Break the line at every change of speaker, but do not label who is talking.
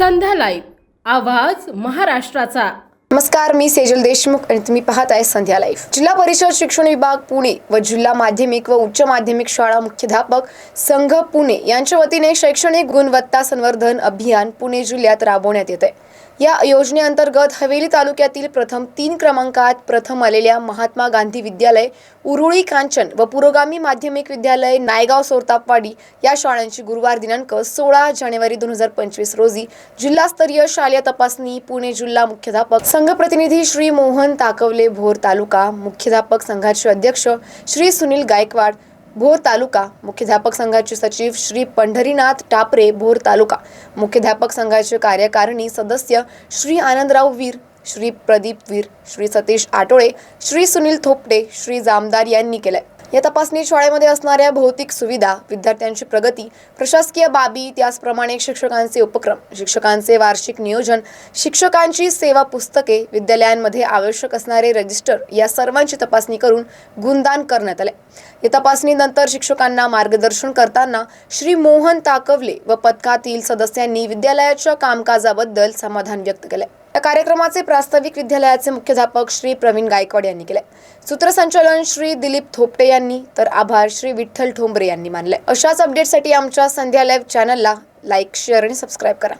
संध्या live. आवाज महाराष्ट्राचा.
नमस्कार मी सेजल देशमुख आणि तुम्ही पाहत आहे संध्या लाईफ जिल्हा परिषद शिक्षण विभाग पुणे व जिल्हा माध्यमिक व उच्च माध्यमिक शाळा मुख्याध्यापक संघ पुणे यांच्या वतीने शैक्षणिक गुणवत्ता संवर्धन अभियान पुणे जिल्ह्यात राबवण्यात येते या योजनेअंतर्गत हवेली तालुक्यातील प्रथम तीन क्रमांकात प्रथम आलेल्या महात्मा गांधी विद्यालय उरुळी कांचन व पुरोगामी माध्यमिक विद्यालय नायगाव सोरतापवाडी या शाळांची गुरुवार दिनांक सोळा जानेवारी दोन हजार पंचवीस रोजी जिल्हास्तरीय शालेय तपासणी पुणे जिल्हा मुख्याध्यापक संघ प्रतिनिधी श्री मोहन ताकवले भोर तालुका मुख्याध्यापक संघाचे अध्यक्ष श्री सुनील गायकवाड भोर तालुका मुख्याध्यापक संघाचे सचिव श्री पंढरीनाथ टापरे भोर तालुका मुख्याध्यापक संघाचे कार्यकारिणी सदस्य श्री आनंदराव वीर श्री प्रदीप वीर श्री सतीश आटोळे श्री सुनील थोपटे श्री जामदार यांनी केलंय. या तपासणी शाळेमध्ये असणाऱ्या भौतिक सुविधा विद्यार्थ्यांची प्रगती प्रशासकीय बाबी त्याचप्रमाणे शिक्षकांचे उपक्रम शिक्षकांचे वार्षिक नियोजन शिक्षकांची सेवा पुस्तके विद्यालयांमध्ये आवश्यक असणारे रजिस्टर या सर्वांची तपासणी करून गुणदान करण्यात आले. या तपासणीनंतर शिक्षकांना मार्गदर्शन करताना श्री मोहन ताकवले व पथकातील सदस्यांनी विद्यालयाच्या कामकाजाबद्दल समाधान व्यक्त केले. या कार्यक्रमाचे प्रास्ताविक विद्यालयाचे मुख्याध्यापक श्री प्रवीण गायकवाड यांनी केले. सूत्रसंचालन श्री दिलीप थोपटे यांनी तर आभार श्री विठ्ठल ठोंबरे यांनी मानले. अशाच अपडेटसाठी आमच्या संध्या लाईव्ह चॅनलला लाईक शेअर आणि सबस्क्राईब करा.